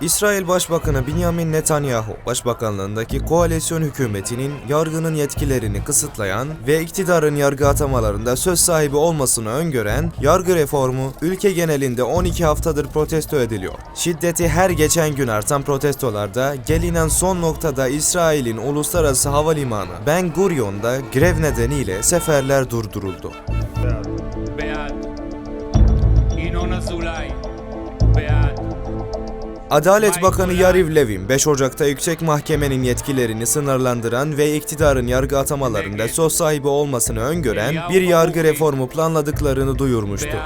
İsrail Başbakanı Benjamin Netanyahu, başbakanlığındaki koalisyon hükümetinin yargının yetkilerini kısıtlayan ve iktidarın yargı atamalarında söz sahibi olmasını öngören yargı reformu ülke genelinde 12 haftadır protesto ediliyor. Şiddeti her geçen gün artan protestolarda gelinen son noktada İsrail'in uluslararası havalimanı Ben Gurion'da grev nedeniyle seferler durduruldu. Beğen. İnon Azulay. Adalet Bakanı Yariv Levin, 5 Ocak'ta yüksek mahkemenin yetkilerini sınırlandıran ve iktidarın yargı atamalarında söz sahibi olmasını öngören bir yargı reformu planladıklarını duyurmuştu.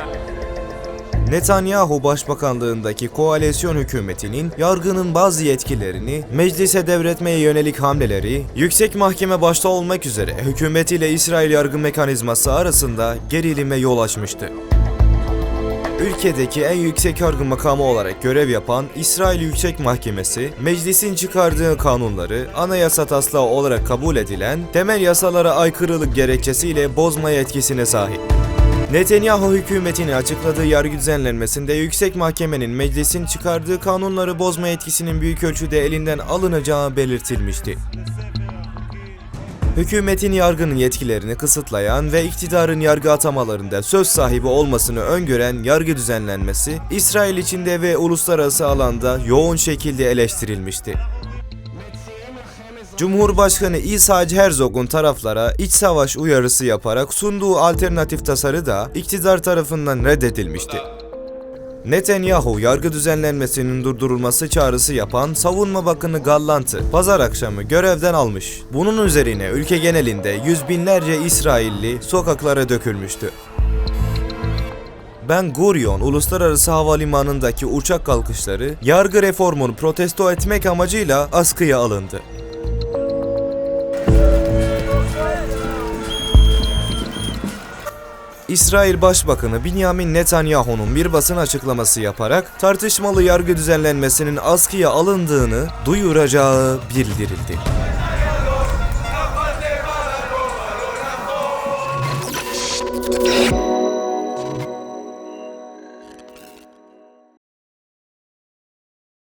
Netanyahu başbakanlığındaki koalisyon hükümetinin yargının bazı yetkilerini meclise devretmeye yönelik hamleleri, yüksek mahkeme başta olmak üzere hükümet ile İsrail yargı mekanizması arasında gerilime yol açmıştı. Ülkedeki en yüksek yargı makamı olarak görev yapan İsrail Yüksek Mahkemesi, meclisin çıkardığı kanunları anayasa taslağı olarak kabul edilen temel yasalara aykırılık gerekçesiyle bozma yetkisine sahip. Netanyahu hükümetini açıkladığı yargı düzenlenmesinde yüksek mahkemenin meclisin çıkardığı kanunları bozma yetkisinin büyük ölçüde elinden alınacağı belirtilmişti. Hükümetin yargının yetkilerini kısıtlayan ve iktidarın yargı atamalarında söz sahibi olmasını öngören yargı düzenlenmesi, İsrail içinde ve uluslararası alanda yoğun şekilde eleştirilmişti. Cumhurbaşkanı İsa Herzog'un taraflara iç savaş uyarısı yaparak sunduğu alternatif tasarı da iktidar tarafından reddedilmişti. Netanyahu yargı düzenlenmesinin durdurulması çağrısı yapan Savunma Bakanı Gallant'ı pazar akşamı görevden almış. Bunun üzerine ülke genelinde yüz binlerce İsrailli sokaklara dökülmüştü. Ben Gurion Uluslararası Havalimanı'ndaki uçak kalkışları yargı reformunu protesto etmek amacıyla askıya alındı. İsrail Başbakanı Benjamin Netanyahu'nun bir basın açıklaması yaparak tartışmalı yargı düzenlenmesinin askıya alındığını duyuracağı bildirildi.